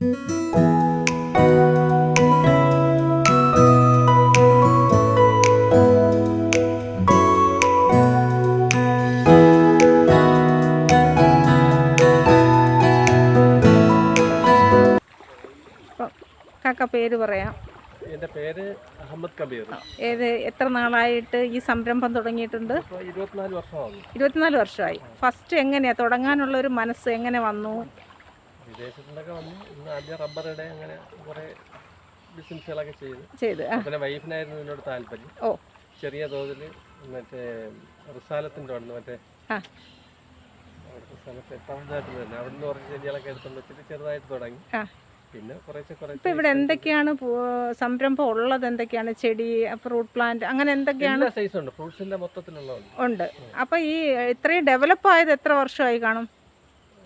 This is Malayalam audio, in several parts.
കാക്ക പേര് പറയാം. എന്റെ പേര് അഹമ്മദ് കബീർ. ഏത് എത്ര നാളായിട്ട് ഈ സംരംഭം തുടങ്ങിയിട്ടുണ്ട്? ഇരുപത്തിനാല് വർഷമായി. ഫസ്റ്റ് എങ്ങനെയാ? തുടങ്ങാനുള്ള ഒരു മനസ്സ് എങ്ങനെ വന്നു? വിദേശത്തു നിന്നൊക്കെ വന്നു ഇന്ന് ആദ്യം റബ്ബറുടെ അങ്ങനെ കുറെ ബിസിനസ്സുകളൊക്കെ ചെയ്തു. ചെയ്ത് പിന്നെ വൈഫിനായിരുന്നു ഇതിനോട് താല്പര്യം. ഓ. ചെറിയ തോതിൽ മറ്റേ റിസാലത്തിന്റെ അവിടെ മറ്റേ അവിടുത്തെ സ്ഥലത്ത് തമിഴ്നാട്ടിൽ തന്നെ. അവിടെ നിന്ന് കുറച്ച് ചെടികളൊക്കെ എടുത്തുകൊണ്ട് വെച്ചിട്ട് ചെറുതായിട്ട് തുടങ്ങി. പിന്നെ ഇപ്പം കുറേശ്ശെ ഇവിടെ എന്തൊക്കെയാണ് സംരംഭം ഉള്ളത് എന്തൊക്കെയാണ്? ചെടി ഫ്രൂട്ട് പ്ലാന്റ് അങ്ങനെ എന്തൊക്കെയാണ്? സൈസും ഉണ്ട്. ഫ്രൂട്ട്സിന്റെ മൊത്തത്തിലുള്ള ഉണ്ട്. അപ്പം ഈ ഇത്രയും ഡെവലപ്പ് ആയത് എത്ര വർഷമായി കാണും?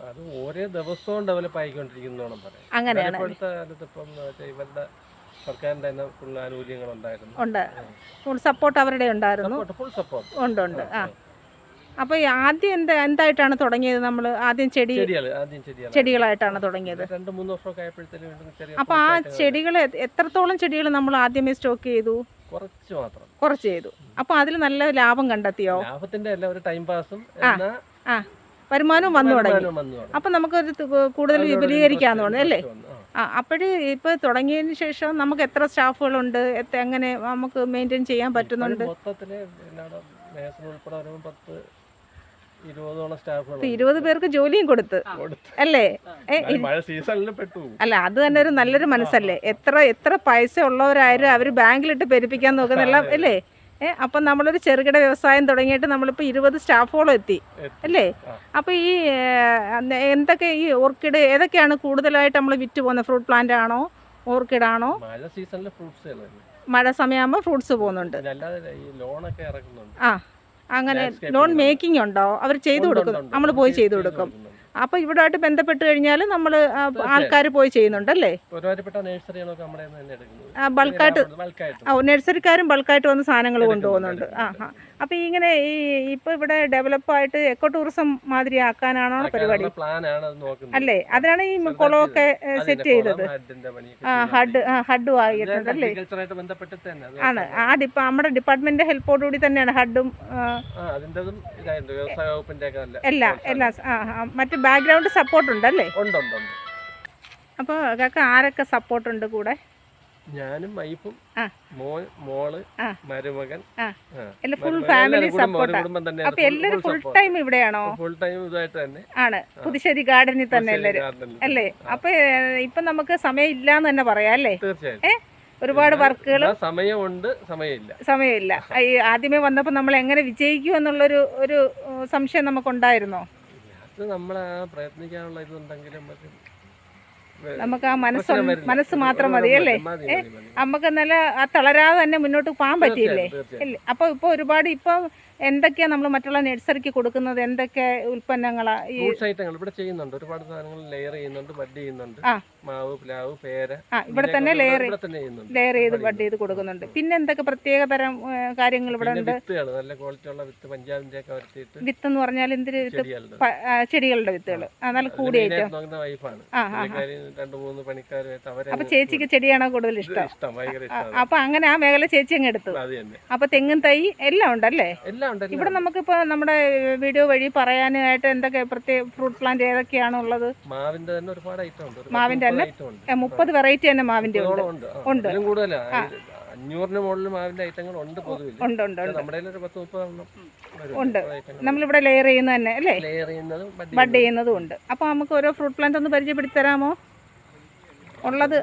അത് ഓരോ ദിവസവും ഡെവലപ്പ് ആയിക്കൊണ്ടിരിക്കുന്നോണം പറയാം. അങ്ങനെയാണ്. ഇപ്പോഴത്തെ കാലത്ത് ഇപ്പം ഇവരുടെ സർക്കാരിന്റെ തന്നെ ഫുൾ ആനുകൂല്യങ്ങളുണ്ടായിരുന്നു ഉണ്ട്. ഫുൾ സപ്പോർട്ട് അവരുടെ ഉണ്ടായിരുന്നു. ഫുൾ സപ്പോർട്ട് ഉണ്ട് ഉണ്ട്. ആ അപ്പോൾ ആദ്യം എന്താ എന്തായിട്ടാണ് തുടങ്ങിയത് നമ്മൾ ആദ്യം ചെടി ചെടികളായിട്ടാണ് തുടങ്ങിയത്. രണ്ട് മൂന്ന് വർഷമൊക്കെ ആയപ്പോഴത്തേനും വീണ്ടും അപ്പോൾ ആ ചെടികൾ എത്രത്തോളം ചെടികൾ നമ്മൾ ആദ്യമേ സ്റ്റോക്ക് ചെയ്തു? കുറച്ച് മാത്രം. കുറച്ച് ചെയ്തു. അപ്പോൾ അതിൽ നല്ല ലാഭം കണ്ടെത്തിയോ? ലാഭത്തിന്റെ അല്ല ഒരു ടൈം പാസും ആ. വരുമാനവും വന്നു തുടങ്ങി. അപ്പൊ നമുക്ക് ഒരു കൂടുതൽ വിപുലീകരിക്കാന്ന് തോന്നുന്നു അല്ലേ? ആ. അപ്പോഴേ ഇപ്പോൾ തുടങ്ങിയതിന് ശേഷം നമുക്ക് എത്ര സ്റ്റാഫുകളുണ്ട്? എത്ര എങ്ങനെ നമുക്ക് മെയിന്റെയിൻ ചെയ്യാൻ പറ്റുന്നുണ്ട്? ഇപ്പം ഇരുപത് പേർക്ക് ജോലിയും കൊടുത്ത്. അല്ലേ? അല്ല അത് തന്നെ ഒരു നല്ലൊരു മനസ്സല്ലേ? എത്ര എത്ര പൈസ ഉള്ളവരായാലും അവർ ബാങ്കിലിട്ട് പെരുപ്പിക്കാൻ നോക്കുന്നില്ല അല്ലേ? അപ്പം നമ്മളൊരു ചെറുകിട വ്യവസായം തുടങ്ങിയിട്ട് നമ്മളിപ്പോൾ ഇരുപത് സ്റ്റാഫോളം എത്തി. അല്ലേ? അപ്പൊ അപ്പോൾ ഈ എന്തൊക്കെ ഈ ഓർക്കിഡ് ഏതൊക്കെയാണ് കൂടുതലായിട്ട് നമ്മൾ വിറ്റ് പോകുന്നത്? ഫ്രൂട്ട് പ്ലാന്റ് ആണോ? ഓർക്കിഡ് ആണോ? മഴ സമയമാകുമ്പോൾ ഫ്രൂട്ട്സ് പോകുന്നുണ്ട്. ആ അങ്ങനെ ലോൺ മേക്കിംഗ് ഉണ്ടോ? അവർ ചെയ്തു കൊടുക്കും. നമ്മൾ പോയി ചെയ്തു കൊടുക്കും. അപ്പോൾ ഇവിടായിട്ട് ബന്ധപ്പെട്ട് കഴിഞ്ഞാൽ നമ്മൾ ആൾക്കാർ പോയി ചെയ്യുന്നുണ്ടല്ലേ? ബൾക്കായിട്ട് ഓ നഴ്സറിക്കാരും ബൾക്കായിട്ട് വന്ന് സാധനങ്ങൾ കൊണ്ടുപോകുന്നുണ്ട്. ആ ഹാ അപ്പോൾ ഇങ്ങനെ ഈ ഇപ്പോൾ ഇവിടെ ഡെവലപ്പായിട്ട് എക്കോ ടൂറിസം മാതിരി ആക്കാനാണോ പരിപാടി? അല്ലേ? അതിനാണ് ഈ കുളമൊക്കെ സെറ്റ് ചെയ്തത്. ആ ഹഡ് ഹഡും ആയിട്ടുണ്ട് അല്ലേ? ആണ്. ആ ഡിപ്പ നമ്മുടെ ഡിപ്പാർട്ട്മെന്റ് ഹെൽപ്പോടുകൂടി തന്നെയാണ് ഹഡും എല്ലാം എല്ലാം മറ്റ് ബാക്ക്ഗ്രൗണ്ട് സപ്പോർട്ട് ഉണ്ട് അല്ലേ ഉണ്ട് ഉണ്ട് ഉണ്ട് അപ്പോൾ കാക്ക ആരൊക്കെ സപ്പോർട്ട് ഉണ്ട് കൂടെ? ഞാനും വൈഫും. മോൻ മോൾ. മരുമകൻ ഫുൾ ഫാമിലി സപ്പോർട്ട് അപ്പോൾ എല്ലാരും ഫുൾ ടൈം ഇവിടെയാണോ? ഫുൾ ടൈം ഇതായിട്ട് തന്നെ. ആണ്. പുതുശ്ശേരി ഗാർഡനിൽ തന്നെ എല്ലാരും അല്ലേ? അപ്പൊ ഇപ്പൊ നമുക്ക് സമയം ഇല്ലാന്ന് തന്നെ പറയാം അല്ലേ? തീർച്ചയായും ഒരുപാട് വർക്കുകൾ സമയമുണ്ട് സമയമില്ല. സമയമില്ല. ആദ്യമേ വന്നപ്പോൾ നമ്മൾ എങ്ങനെ വിജയിക്കും എന്നുള്ളൊരു ഒരു സംശയം നമുക്കുണ്ടായിരുന്നോ? അത് നമ്മൾ പ്രയത്നിക്കാനുള്ള ഇതുണ്ടെങ്കിലും നമുക്ക് ആ മനസ്സ് മനസ്സ് മാത്രം മതി അല്ലേ. നമുക്ക് നല്ല ആ തളരാതെ തന്നെ മുന്നോട്ട് പോകാൻ പറ്റിയില്ലേ? അല്ലേ? അപ്പോൾ ഇപ്പോൾ ഒരുപാട് ഇപ്പോൾ എന്തൊക്കെയാ നമ്മൾ മറ്റുള്ള നഴ്സറിക്ക് കൊടുക്കുന്നത്? എന്തൊക്കെ ഉൽപ്പന്നങ്ങളാ ഈ ഐറ്റങ്ങൾ ഇവിടെ ചെയ്യുന്നുണ്ട്. ഒരുപാട് സാധനങ്ങൾ ലെയർ ചെയ്യുന്നുണ്ട് ബഡ് ചെയ്യുന്നുണ്ട്. മാവ് പ്ലാവ് പേര ആ ഇവിടെ തന്നെ ലെയർ ലെയർ ചെയ്ത് ബഡ് ചെയ്ത് കൊടുക്കുന്നുണ്ട്. പിന്നെ എന്തൊക്കെ പ്രത്യേക തരം കാര്യങ്ങൾ ഇവിടെ ഉണ്ട്? നല്ല ക്വാളിറ്റി ഉള്ള വിത്ത് പഞ്ചാബിന്റെ ഒക്കെ വരുത്തിയിട്ട് വിത്ത് എന്ന് പറഞ്ഞാൽ എന്തിന് വിത്ത്? ചെടികളുടെ. വിത്തുകൾ. ആ നല്ല കൂടിയ ഐറ്റം. നോക്കുന്ന വൈഫാണ് ആ ആ ആ. രണ്ടു മൂന്ന് പണിക്കാരുമായിട്ട് അവരെ അപ്പൊ ചേച്ചിക്ക് ചെടിയാണോ കൂടുതൽ ഇഷ്ടം? ഇഷ്ടം ഭയങ്കര ഇഷ്ടം ഇഷ്ടമാണ്. അപ്പൊ അങ്ങനെ ആ മേഖല ചേച്ചി അങ്ങ് എടുത്തു. അത് തന്നെ. അപ്പൊ തെങ്ങും തൈ എല്ലാം ഉണ്ടല്ലേ? എല്ലാം ഉണ്ട് എല്ലാം ഇവിടെ ഉണ്ട്. നമുക്കിപ്പോ നമ്മുടെ വീഡിയോ വഴി പറയാനായിട്ട് എന്തൊക്കെ പ്രത്യേക ഫ്രൂട്ട് പ്ലാന്റ് ഏതൊക്കെയാണ് ഉള്ളത്? മാവിന്റെ തന്നെ ഒരുപാട് ഐറ്റം ഉണ്ട്. മാവിന്റെ തന്നെ? മുപ്പത് ഉണ്ട്. ഏ, മുപ്പത് വെറൈറ്റി തന്നെ മാവിന്റെ ഉണ്ട്. ഉണ്ട്. ആ, ഉണ്ട്. അതിലും കൂടുതലാ. അഞ്ഞൂറിന് മുകളിൽ മാവിന്റെ ഐറ്റങ്ങൾ ഉണ്ട് പൊതുവിൽ ഉണ്ട് ഉണ്ട് ഉണ്ട്. നമ്മുടെ കയ്യിൽ ഒരു പത്ത് വരും. ഉണ്ട്. മുപ്പത് iteങ്ങൾ നമ്മളിവിടെ ലെയർ ചെയ്യുന്നത് തന്നെ അല്ലേ? ലെയർ ചെയ്യുന്നതും ബഡ്. ചെയ്യുന്നതും. ഉണ്ട്. അപ്പൊ നമുക്ക് ഓരോ ഫ്രൂട്ട് പ്ലാന്റ് ഒന്ന് പരിചയപ്പെടുത്തി തരാമോ? ഉള്ളത്.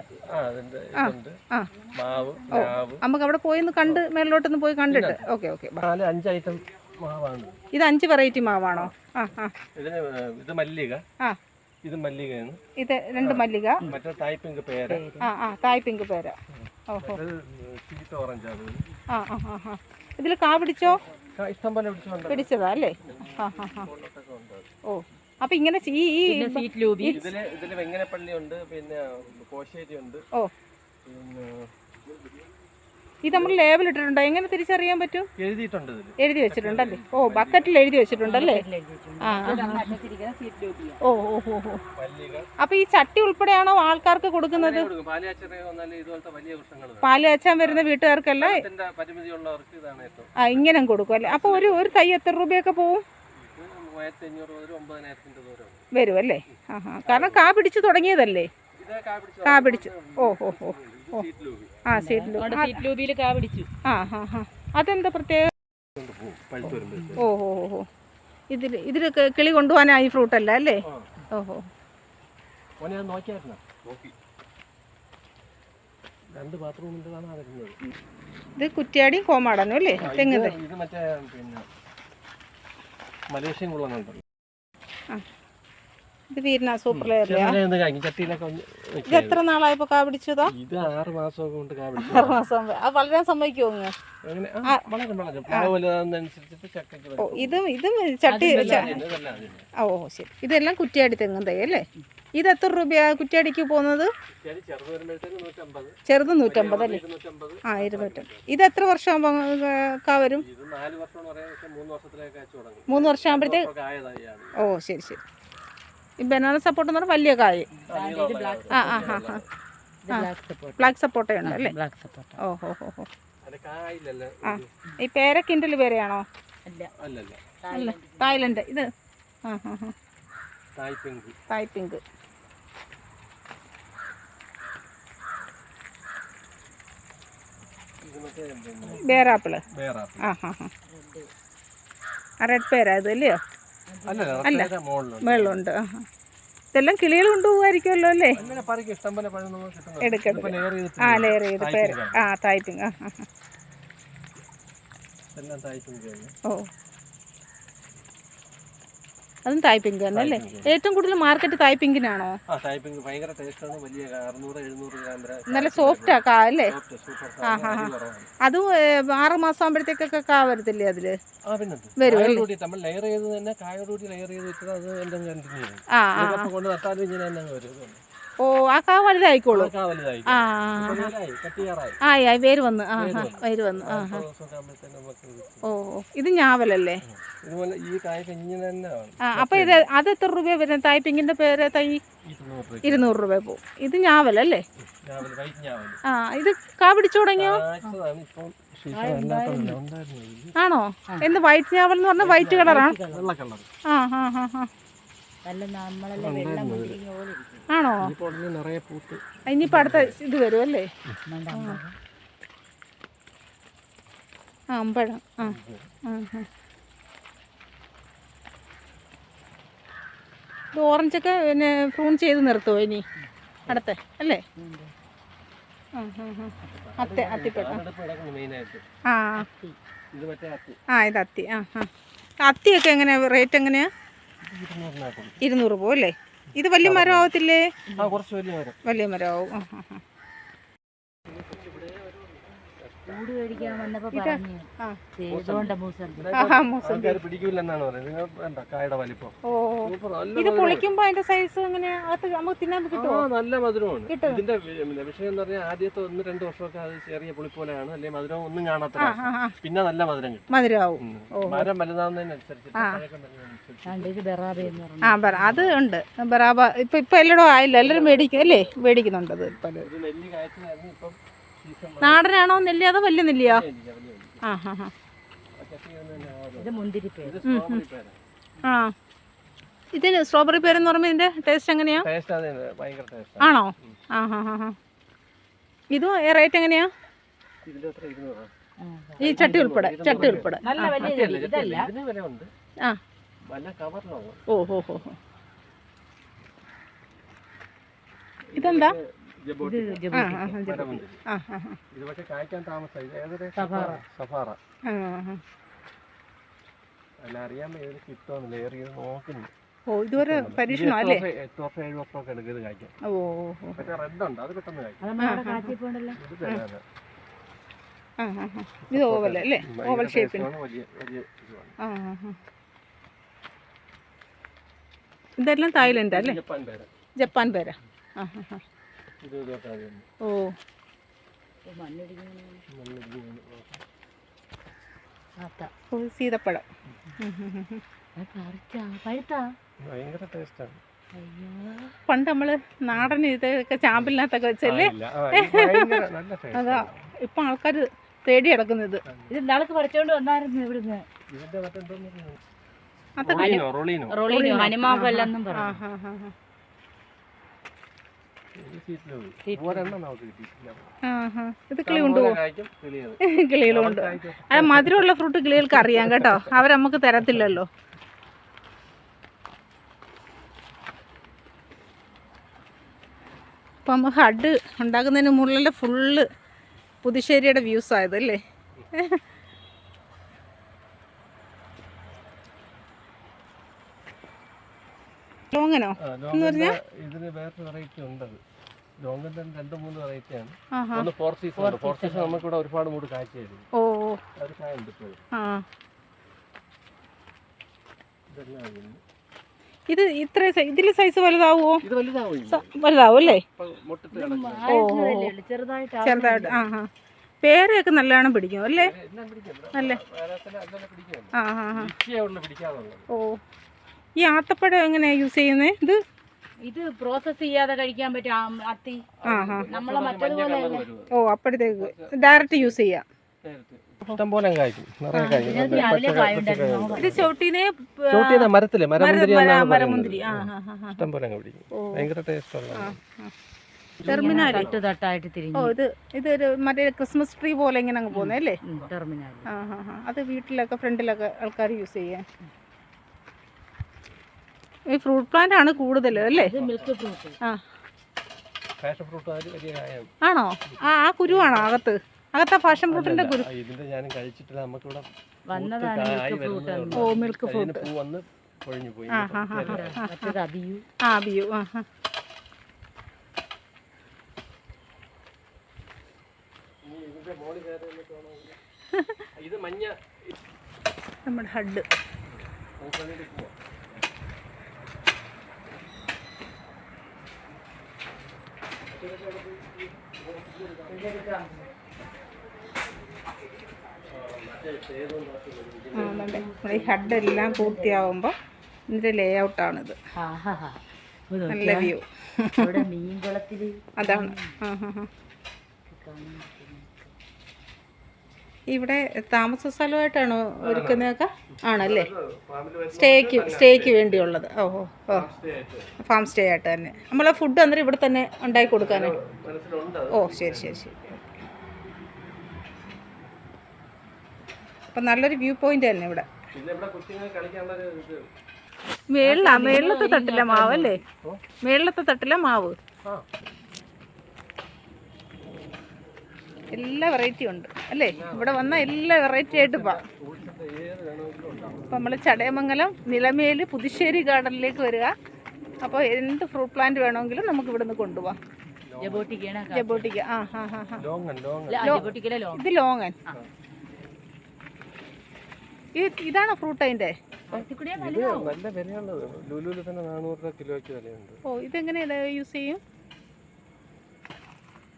നമുക്ക് അവിടെ പോയി ഒന്ന് കണ്ട് മേളിലോട്ടൊന്ന് പോയി കണ്ടിട്ട്. ഓക്കെ ഓക്കെ അഞ്ച് ഐറ്റം മാവാണ്. ഇത് അഞ്ച് വെറൈറ്റി മാവാണോ? ആ ആ. ഇത് മല്ലിക. ആ. ഇത് മല്ലികയാണ്. ഇത് രണ്ട് മല്ലിക. മറ്റേ ടൈപ്പിംഗ് പേര. ആ ആ തായ് പിങ്ക് പേര. ഓഹോ ഇത് ചീത്ത ഓറഞ്ച് ആണ്. ആ ആ ആ ആ. ഇതിൽ കാ പിടിച്ചോ? ഇഷ്ടം പോലെ പിടിച്ചതാ അല്ലേ? ആ ആ ആ. ഓ. അപ്പം ഇങ്ങനെ ഈ ഇതിൽ ഇതിൽ വെങ്ങനപ്പള്ളി ഉണ്ട് പിന്നെ കോശേരി ഉണ്ട് ഓ ഇത് നമ്മൾ ലേബൽ ഇട്ടിട്ടുണ്ടോ? എങ്ങനെ തിരിച്ചറിയാൻ പറ്റും? എഴുതിയിട്ടുണ്ട് ഇതിൽ. എഴുതി വെച്ചിട്ടുണ്ടല്ലേ ഓ ബക്കറ്റിൽ എഴുതി വെച്ചിട്ടുണ്ടല്ലേ? ആ. ഓ ഓ ഓ അപ്പൊ ഈ ചട്ടി ഉൾപ്പെടെയാണോ ആൾക്കാർക്ക് കൊടുക്കുന്നത്? കൊടുക്കും. പാലിയാച്ചെറിയ ഇതുപോലത്തെ വലിയ വൃക്ഷങ്ങൾ പാൽ വരുന്ന വീട്ടുകാർക്കല്ലേ? ആ ഇങ്ങനെ കൊടുക്കും അല്ലേ? അപ്പൊ ഒരു ഒരു തൈ എത്ര രൂപയൊക്കെ പോവും? മൂവായിരത്തി അഞ്ഞൂറ് മുതൽ ഒമ്പതിനായിരത്തിന്റെ ദൂരം വരും അല്ലേ? ആ കാരണം കാ പിടിച്ച് തുടങ്ങിയതല്ലേ? ഇത് കാ പിടിച്ച് കാ പിടിച്ച്. ഓ ഓ ഓ. ഇത് സീറ്റ് ലൂബി ആ സീറ്റിലും സീറ്റ് ലൂബിയിൽ കാ പിടിച്ചു. ആ ആ ആ. അതെന്താ പ്രത്യേക ഓ ഹോ ഹോ ഹോ ഓ ഓ ഓ. ഇതിൽ ഇതിൽ കിളി കൊണ്ടുപോകാനായി ഫ്രൂട്ട് അല്ല. ഓഹോ മോനെ അത് നോക്കി. രണ്ട് ഇത് കുറ്റിയാടിയും കോമാടനും അല്ലേ? തെങ്ങ് ഇത് മറ്റേ പിന്നെ മലേഷ്യൻ കുള്ളനുണ്ടല്ലോ ഇത് സൂപ്പർ ഇത് എത്ര നാളായപ്പോ കാ പിടിച്ചതാ? ഇത് ആറ് മാസം കൊണ്ട് ആറ് മാസം വളരാൻ സമ്മതിക്കുമോ ഇതും ഇതും ചട്ടി ഓ ശരി. ഇതെല്ലാം കുറ്റിയാടി തെങ്ങും തൈ അല്ലേ? ഇത് എത്ര രൂപയാ കുറ്റിയാടിക്ക് പോകുന്നത് ചെറുത് നൂറ്റമ്പത്. അല്ലേ? ആ ഇരുന്നൂറ്റമ്പത്. ഇത് എത്ര വർഷം കാ വരും? മൂന്ന് വർഷത്തിലേക്ക് അയച്ചു തുടങ്ങും. മൂന്ന് വർഷം ആകുമ്പോഴത്തേക്ക് ഓ ശരി ശരി. ഈ ബനാന സപ്പോർട്ട് എന്ന് പറഞ്ഞാൽ വലിയ കായ്. ആ ആ ആ ആ. ബ്ലാക്ക് സപ്പോർട്ട് ബ്ലാക്ക് സപ്പോർട്ട ഉണ്ട് അല്ലേ? ഓഹോ ഹോ ഹോ ഹോ. ആ ഈ പേര കിൻഡൽ പേരയാണോ? അല്ല. അല്ലല്ല. അല്ല തായ്ലൻഡ്. ഇത്. ആ തായ് പിങ്ക്. ഇത് മറ്റേ പിന്നെ ബേറാപ്പിൾ. വേറെ ആ ഹാ ഹാ ആ റെഡ് പേരാ ഇത് അല്ലയോ? റെഡ് മുകളിലുണ്ട്. ആ ഇതെല്ലാം കിളികൾ കൊണ്ടുപോകുമായിരിക്കുമല്ലോ അല്ലേ? എടുക്കട്ടെ ആ ലെയർ ചെയ്ത് പേര് ആ തായ്പിങ് ആ ഓ. അതും തായ് പിങ്ക് തന്നെ അല്ലേ? ഏറ്റവും കൂടുതൽ മാർക്കറ്റ് തായ് പിങ്കിനാണോ നല്ല സോഫ്റ്റ് കാ അല്ലേ? ആ. അതും ആറ് മാസം ആകുമ്പോഴത്തേക്കൊക്കെ കാ വരത്തില്ലേ അതിൽ? വരും അല്ലേ? ആ ഓ ആ കാ വലുതായിക്കോളൂ. ആ കാ വലുതായി ആ ഇപ്പൊ വലുതായി, കട്ട് ചെയ്യാറായി. ആ ആയി വേര് വന്ന് ആ വേര് വന്നു. വേര് വന്ന് ആ കിട്ടും. ഓ. ഇത് ഞാവലല്ലേ? ആ അപ്പൊ ഇത് അത് എത്ര രൂപ വരുന്നത് തായ് പിങ്കിന്റെ പേര് തൈ ഇരുന്നൂറ് രൂപ പോ പോവും. ഇത് ഞാവലല്ലേ? ആ ഇത് കാ പിടിച്ചു തുടങ്ങിയോ? ആണോ? എന്ത് വൈറ്റ് ഞാവൽ എന്ന് പറഞ്ഞാൽ വൈറ്റ് കളറാണ് ആ ഹാ ഹാ ആ. ആണോ? ഇനിയിപ്പോ അടുത്ത ഇത് വരും അല്ലേ. ആ അമ്പഴം. ആ. ഇത് ഓറഞ്ചൊക്കെ പിന്നെ ഫ്രൂൺ ചെയ്ത് നിർത്തുമോ ഇനി? അടുത്ത അല്ലേ? അത്തി അത്തിപ്പെട്ട ആ. ഇത് മറ്റേ അത്തി. ആ ഇത് അത്തി. ആ ആ. അത്തിയൊക്കെ എങ്ങനെയാ? റേറ്റ് എങ്ങനെയാ? ഇരുന്നൂറ് പോകും അല്ലേ ഇത് വലിയ മരം ആവത്തില്ലേ? കുറച്ച് വലിയ മരം. ആവും ഇത്. പൊളിക്കുമ്പോ അതിന്റെ സൈസ് എങ്ങനെയാ അകത്ത് നമുക്ക് തിന്നാൻ ആ കിട്ടുമോ നല്ല മധുരമാണ്. ഇതിന്റെ വിഷയം എന്ന് പറഞ്ഞാൽ ആദ്യത്തെ ഒന്ന് രണ്ട് വർഷമൊക്കെ അത് ചെറിയ പുളിപ്പോലെയാണ് അല്ലെങ്കിൽ മധുരം ഒന്നും കാണാത്ത പിന്നെ നല്ല മധുരം കിട്ടും. മധുരമാവും. മരം വലുതാവുന്നതിനനുസരിച്ച് ആ പറ അത് ഉണ്ട്. ബറാബ ഇപ്പൊ ഇപ്പൊ എല്ലായിടും ആയില്ല. എല്ലാരും മേടിക്കും അല്ലേ? മേടിക്കുന്നുണ്ട് അത് ഇപ്പൊ നാടനാണോ നെല്ലി അതോ വലിയ നെല്ലിയോ? ആ ഹാ ഹാ ആ. ഇതിന് സ്ട്രോബെറി പേരെന്ന് പറയുമ്പോൾ ഇതിന്റെ ടേസ്റ്റ് എങ്ങനെയാ? ടേസ്റ്റ് അതെ ഭയങ്കര ടേസ്റ്റ് ആണോ. ആ ഹാ ഹാ ഹാ ഇതും റേറ്റ് എങ്ങനെയാ? ഈ ചട്ടി ഉൾപ്പെടെ ചട്ടി ഉൾപ്പെടെ. നല്ല വലിയ ചെടി. ഇതിന് വില ഉണ്ട്. ആ. വല്ല കവറിലാവും ഓ ഹോ ഹോ ഹോ ഇതെന്താ ആ. ആ ആ, മരമുണ്ട് ആ ആ ആ ഇത് പക്ഷേ കായ്ക്കാൻ താമസം ഇത് ഏകദേശം സഫാറ. സഫാറ ആ, ആ. അല്ല അറിയാൻ ഏത് കിട്ടുമെന്ന് ലെയർ ചെയ്ത് നോക്കുന്നു ഓ ഇതുവരെ പരീക്ഷണം ഇത് അല്ലേ എട്ട് വർഷം- എട്ട് വർഷം ഏഴ് വർഷമൊക്കെ എടുക്കും ഇത് കായ്ക്കാൻ ഓ ഓ, ഓ. മറ്റേ റെഡ് ഉണ്ട് അത് പെട്ടെന്ന് കായ്ക്കും അത് നമ്മളവിടെ കാച്ചിപ്പോണ്ടല്ലോ ഇത് ബനാന. ആ ആ ആ. ഇത് ഓവൽ അല്ലേ ഓവൽ ഷേപ്പിന് വലിയ വലിയ ഇതുമാണ് ആ ആ ആ. ഇതെല്ലാം തായ്ലൻഡ് അല്ലേ? ജപ്പാൻ പേര. ആ ഓ. ഓ സീതപ്പഴം. പണ്ട് നമ്മൾ നാടൻ ഇതൊക്കെ ചാമ്പിലിനകത്തൊക്കെ വെച്ചല്ലേ? അതാ. ഇപ്പൊ ആൾക്കാർ തേടി കിടക്കുന്നത് ഇത് നാളൊക്കെ പറിച്ചോണ്ട് വന്നായിരുന്നു ഇവിടുന്ന്. റൊളീനോ, പറഞ്ഞു ഇത് കിളി കൊണ്ടുപോകും കിളികൾ കൊണ്ട്. മധുരമുള്ള ഫ്രൂട്ട് കിളികൾക്ക് അറിയാം കേട്ടോ. അവർ നമുക്ക് തരത്തില്ലല്ലോ. അപ്പം നമ്മ ഹഡ് ഉണ്ടാക്കുന്നതിന് മുകളിൽ ഫുള്ള് പുതുശ്ശേരിയുടെ വ്യൂസ് ആയതല്ലേ ലോങ്ങനോ? എന്ന് പറഞ്ഞാൽ ഇതിന് വേറൊരു വെറൈറ്റി ഉണ്ടത്. ലോങ്ങിന്റെ രണ്ട് മൂന്ന് വെറൈറ്റി ആണ്. ഒന്ന് ഫോർ സീസൺ ഉണ്ട്. ഫോർ സീസൺ നമുക്ക് ഇവിടെ ഒരുപാട് മൂട് കാഴ്ചയായിരുന്നു. ഓ. ഒരു കായ ഉണ്ട് ഇപ്പോഴും ഇതെല്ലാം. ഇത് ഇത്ര ഇതിൽ സൈസ് വലുതാവുമോ ഇത് വലുതാവും അല്ലേ. ചെറുതായിട്ട് ചെറുതായിട്ട് ആ ആ പേരയൊക്കെ നല്ലോണം പിടിക്കും അല്ലേ? അല്ലേ. ആ പിടിക്കാതുള്ളത്. ഓ. ഈ ആത്തപ്പഴം എങ്ങനെയാ യൂസ് ചെയ്യുന്നത് ഇത്? ഇത് പ്രോസസ് ചെയ്യാതെ കഴിക്കാൻ പറ്റും അത്തി. നമ്മളെ മറ്റേതുപോലെ. ഓ അപ്പോഴത്തേക്ക് ഡയറക്റ്റ് യൂസ് ചെയ്യാം. കായ്ക്കും. നിറയെ കായ്ക്കും. ഇത് മരത്തിൽ മരമുന്തിരി. മരമുന്തിരി. പിടിക്കും. ഭയങ്കര ടെർമിനാലി. തട്ട് തട്ടായിട്ട് ഓ തിരിഞ്ഞു ഇത് ഇതൊരു മറ്റേ ക്രിസ്മസ് ട്രീ പോലെ ഇങ്ങനെ അങ്ങ് പോകുന്നല്ലേ ആ അത് വീട്ടിലൊക്കെ ഫ്രണ്ടിലൊക്കെ ആൾക്കാർ യൂസ് ചെയ്യാൻ. ഈ ഫ്രൂട്ട് പ്ലാന്റ് ആണ് കൂടുതൽ അല്ലേ? ഇത് മിൽക്ക് ഫ്രൂട്ട് ആ. ആണോ? ആ ആ കുരുവാണോ അകത്ത്? അകത്ത ഫാഷൻ ഫ്രൂട്ടിന്റെ കുരു ഇതിന്റെ ഞാൻ കഴിച്ചിട്ടില്ല. നമുക്കിവിടെ വന്നതാണ് കായ് ഫ്രൂട്ട് ഓ മിൽക്ക് ഫ്രൂട്ട് പൂ വന്ന് പൊഴിഞ്ഞു പോയി. ആ ആ ആ ആ മറ്റേത് അബിയു. ആ ബിയു ആ ആ. ഇനി ഇതിന്റെ മോളിൽ കയറി നിന്നിട്ട് വേണമെങ്കിൽ- ഇത് മഞ്ഞ നമ്മുടെ ഹഡ് നമുക്ക് വേണമെങ്കിൽ പോവാം. ആ നമ്മുടെ നമ്മുടെ ഈ ഹഡ് എല്ലാം പൂർത്തിയാവുമ്പോൾ ഇതിന്റെ ലേ ഔട്ടാണിത് നല്ല വ്യൂ അതാണ്. ആ ഹാ ആ ഇവിടെ താമസ സ്ഥലമായിട്ടാണോ ഒരുക്കുന്നതൊക്കെ? ആണല്ലേ? സ്റ്റേക്ക് സ്റ്റേക്ക് വേണ്ടിയുള്ളത്. ഓ ഓ ഓ. ഫാം സ്റ്റേ ആയിട്ട് തന്നെ. നമ്മൾ ഫുഡ് അന്നേരം ഇവിടെ തന്നെ ഉണ്ടാക്കി കൊടുക്കാനോ? മനസ്സിലുണ്ട് ഓ ശരി ശരി ശരി. അപ്പം നല്ലൊരു വ്യൂ പോയിന്റ് തന്നെ ഇവിടെ. മേളിലാ മേളിലത്തെ തട്ടില്ല മാവ് അല്ലേ മേളിലത്തെ തട്ടില്ല മാവ് ആ എല്ലാ വെറൈറ്റി ഉണ്ട് അല്ലേ? ഇവിടെ വന്ന എല്ലാ വെറൈറ്റി ആയിട്ട് പോവാം അപ്പം നമ്മൾ ചടയമംഗലം നിലമേൽ പുതുശ്ശേരി ഗാർഡനിലേക്ക് വരിക. അപ്പോൾ എന്ത് ഫ്രൂട്ട് പ്ലാന്റ് വേണമെങ്കിലും നമുക്ക് ഇവിടുന്ന് കൊണ്ടുപോകാം ജബോട്ടിക്ക ജബോട്ടിക്ക് ആ ലോ ഇത് ലോങ്ങൻ. ഇതാണോ ഫ്രൂട്ട് അതിന്റെ ഓ ഇതെങ്ങനെയാണ് യൂസ് ചെയ്യും?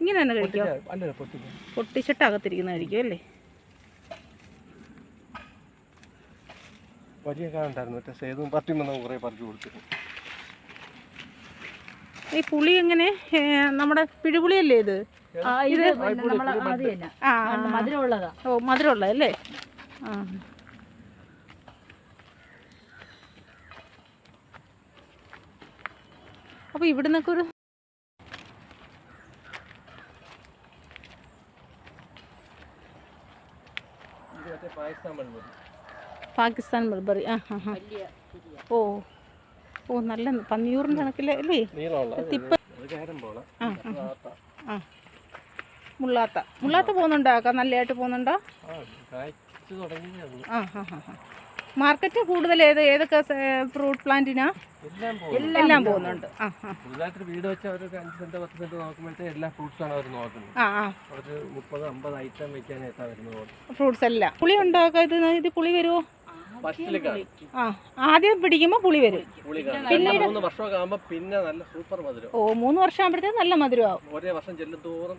ഇങ്ങനെ തന്നെ കഴിക്കോ പൊട്ടിച്ചിട്ട് അകത്തിരിക്കുന്ന കഴിക്കും അല്ലേ? വലിയ മറ്റേ സേതും കുറേ പറിച്ചു കൊടുത്തിരുന്നു ഈ പുളി എങ്ങനെ? നമ്മുടെ പിഴുപുളിയല്ലേ ഇത്? ഇത് മധുരമുള്ളതാ. ഓ മധുരമുള്ളതല്ലേ ആ. അപ്പോൾ ഇവിടുന്നൊക്കെ ഒരു പാകിസ്ഥാൻ മൾബറി ആ ഹാ ഹാ ഓ ഓ നല്ല പന്നിയൂറിന്റെ കണക്കിലെ അല്ലേ? തിപ്പ ആ ആ മുള്ളാത്ത. മുള്ളാത്ത. പോകുന്നുണ്ടോ? നല്ലതായിട്ട് പോകുന്നുണ്ടോ? ആ ഹാ ഹാ ഹാ മാർക്കറ്റ് കൂടുതൽ ഏത് ഏതൊക്കെ ഫ്രൂട്ട് പ്ലാന്റിനാ എല്ലാം പോകും എല്ലാം പോകുന്നുണ്ട്. പുതുതായിട്ട് വീട് വെച്ച് അഞ്ച് സെന്റ് പത്ത് സെന്റ് നോക്കുമ്പോഴത്തെ എല്ലാ ഫ്രൂട്ട്സാണ് അവർ നോക്കുന്നത്. മുപ്പത് അമ്പത് ഐറ്റം വെക്കാനായിട്ടാണ് വരുന്നത് ഫ്രൂട്ട്സ് എല്ലാം. പുളി ഉണ്ടാക്കുക ഇത് ഇത് പുളി വരുമോ ആ ആദ്യം പിടിക്കുമ്പോൾ പുളി വരും. രണ്ട് മൂന്ന് വർഷമൊക്കെ ആകുമ്പോൾ പിന്നെ നല്ല സൂപ്പർ മധുരം. ഓ മൂന്ന് വർഷം ആകുമ്പോഴത്തേക്ക് നല്ല മധുരമാവും. ഒരേ വർഷം ചെല്ലുന്തോറും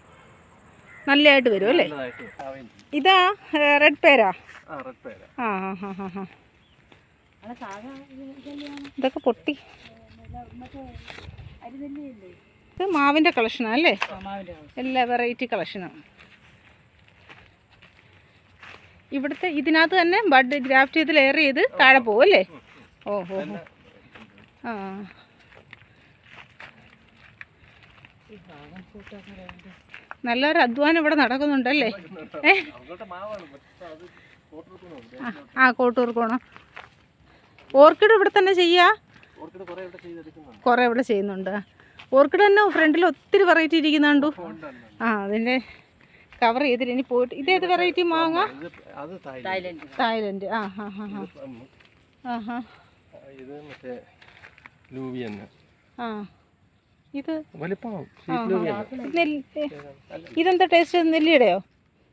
നല്ലതായിട്ട് വരും അല്ലേ? ഇതാ റെഡ് പേരാ? ആ റെഡ് പേരാ. ആ ആ ആ ആ ആ അത് സാധാ ഇതന്നെയാണ്. ഇതൊക്കെ പൊട്ടി. ഇത് മാവിന്റെ കളക്ഷനാണ് അല്ലേ? എല്ലാ വെറൈറ്റി കളക്ഷനാണ് ഇവിടുത്തെ ഇതിനകത്ത് തന്നെ ബഡ് ഗ്രാഫ്റ്റ് ചെയ്ത് ലെയർ ചെയ്ത് താഴെ പോകും അല്ലേ? ഓ ഹോ ഹോ ആ. നല്ലൊരു അധ്വാനം ഇവിടെ നടക്കുന്നുണ്ടല്ലേ? ഏ മാവാണ് പക്ഷെ അത് കോട്ടെടുക്കുന്നുണ്ട് ആ കോട്ടൂർ കോണം ഓർക്കിഡ് ഇവിടെ തന്നെ ചെയ്യാ? ഓർക്കിഡ് കുറേ ഇവിടെ ചെയ്തെടുക്കുന്നുണ്ട് കുറേ ഇവിടെ ചെയ്യുന്നുണ്ട്. ഓർക്കിഡ് തന്നെ ഫ്രണ്ടിൽ ഒത്തിരി വെറൈറ്റി ഇരിക്കുന്നുണ്ടു. ആ അതിന്റെ കവർ ചെയ്തിട്ട് ഇനി പോയിട്ട് ഇതേത് വെറൈറ്റി മാങ്ങ? അത് തായ്ലൻഡ്. ആ ഹാ ഹാ ഹാ ആ ഹാ ഇത് മറ്റേ ലൂവി തന്നെ ആ ഇത് ഇതെന്താ ടേസ്റ്റ് നെല്ലിയുടെയോ?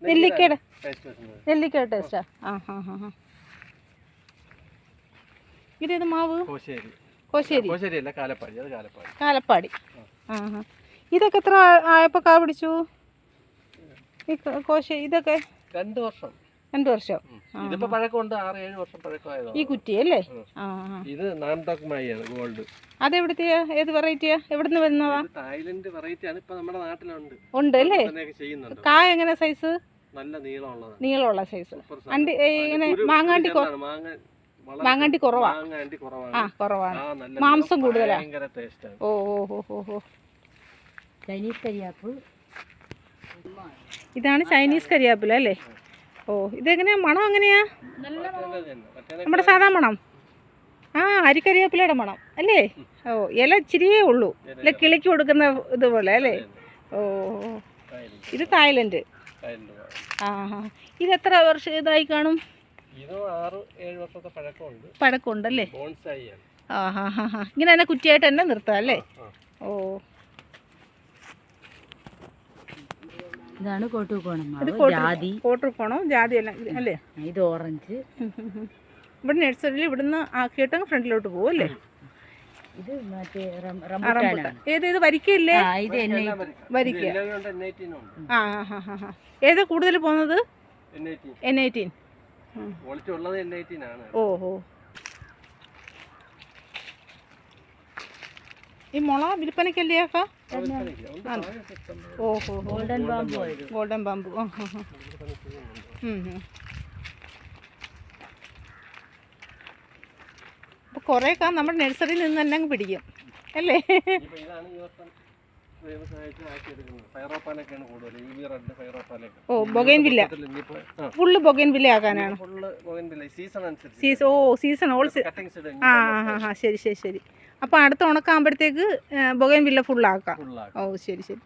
നെല്ലിക്കയുടെ. നെല്ലിക്കയുടെ ടേസ്റ്റാ ആ. ഹാ ഹാ ഹാ ഇതേത് മാവ്? കോശേരി. കോശേരി. കോശേരി അല്ല കാലപ്പാടി. അത് കാലപ്പാടി. കാലപ്പാടി. ആ. ഇതൊക്കെ എത്ര ആയപ്പോൾ കാ പിടിച്ചു? ഈ കോ- ഇതൊക്കെ രണ്ട് വർഷം. രണ്ട് വർഷം. ഇതിപ്പോ പഴക്കമുണ്ട് ആറ് ഏഴ് വർഷം പഴക്കമായതാണ് ഈ കുറ്റി അല്ലേ? ആ. ഇത് നാംടോക്ക് മായിയാണ് ഗോൾഡ്. അതെവിടുത്തെയാ? ഏത് വെറൈറ്റിയാ? എവിടുന്ന് വരുന്നതാ? തായ്ലൻഡ് വെറൈറ്റി ആണ് ഇപ്പൊ നമ്മുടെ നാട്ടിലുണ്ട്. ഉണ്ട് അല്ലേ? കായ എങ്ങനെ സൈസ് നല്ല നീളമുള്ളതാണ്. നീളമുള്ള സൈസ് അണ്ടി ഇങ്ങനെ മാങ്ങാണ്ടി കോ മാങ്ങ മാങ്ങാണ്ടി കുറവാ? മാങ്ങാണ്ടി കുറവാണ്. ആ കുറവാണ്. ആ നല്ല മാംസം കൂടുതലാണ് കൂടുതലാ? ഭയങ്കര ടേസ്റ്റാണ് ഓ ഓ ഓ ഓ ഓ ചൈനീസ് കരിയാപ്പ്. ഇതാണ് ചൈനീസ് കരിയാപ്പില അല്ലേ? ഓ ഇതെങ്ങനെയാ? മണം എങ്ങനെയാ. നമ്മുടെ സാധാ മണം. ആ അരിക്കരിയാപ്പിലയുടെ മണം അല്ലേ? ഓ ഇല ഇച്ചിരിയേ ഉള്ളൂ. ഇല്ല കിളിക്ക് കൊടുക്കുന്ന ഇതുപോലെ അല്ലേ? ഓ. ഇത് തായ്ലൻഡ്. തായ്ലൻഡ് ആ ആ ഇത് എത്ര വർഷം ഇതായി കാണും? ഇതും ആറ് ഏഴ് വർഷത്തെ പഴക്കമുണ്ട്. പഴക്കമുണ്ടല്ലേ? ബോൺസായി ആണ് ആ ഹാ ഹാ. ഹാ ഇങ്ങനെ തന്നെ കുറ്റിയായിട്ട് തന്നെ നിർത്താം അല്ലേ? ഓ. ഇതാണ് കോട്ടൂക്കോണം ജാതി. ജാതി എല്ലാം അല്ലേ? ഇത് ഓറഞ്ച്. ഇവിടെ നഴ്സറിയിൽ ഇവിടുന്ന് ആക്കിയിട്ട് ഫ്രണ്ടിലോട്ട് പോകും അല്ലേ? ഇത് മറ്റേ ഏത് ഇത് വരിക്കയില്ലേ? വരിക്ക. ആ ഹാ ഹാ ഹാ. ഏതാ കൂടുതൽ പോകുന്നത്? N eighteen N eighteen quality ഉള്ളത് എൻ എയ്റ്റീൻ ആണ് ഓ ഓ ഈ മുള വിൽപ്പനക്കല്ലേ ആക്കാ അത് വിൽപ്പനയ്ക്ക്. ഉണ്ട്. താഴെ system. ഓ ഹോ ഹോ ഗോൾഡൻ ബാമ്പു ഗോൾഡൻ ബാമ്പു ആ ഹാ ഹാ വിൽപ്പന ചെയ്യുന്നുണ്ട്. ഉം, ഉം. അപ്പോൾ കുറേയൊക്കെ നമ്മുടെ നഴ്സറിയിൽ നിന്ന് തന്നെ അങ്ങ് പിടിക്കും അല്ലേ ഓ ബൊഗൈൻ വില്ല. ഇനിയിപ്പോ ആ. ഫുള്ള് ബോഗൻവില്ല അനുസരിച്ച്. സീസൺ ഓ സീസൺ ഓൾ ആ ആ ആ ശരി ശരി ശരി. അപ്പോൾ അടുത്ത ഉണക്കാകുമ്പോഴത്തേക്ക് ബൊഗൈൻ വില്ല ഫുള്ളാക്കാം ഫുള്ളാക്കും ഓ ശരി ശരി.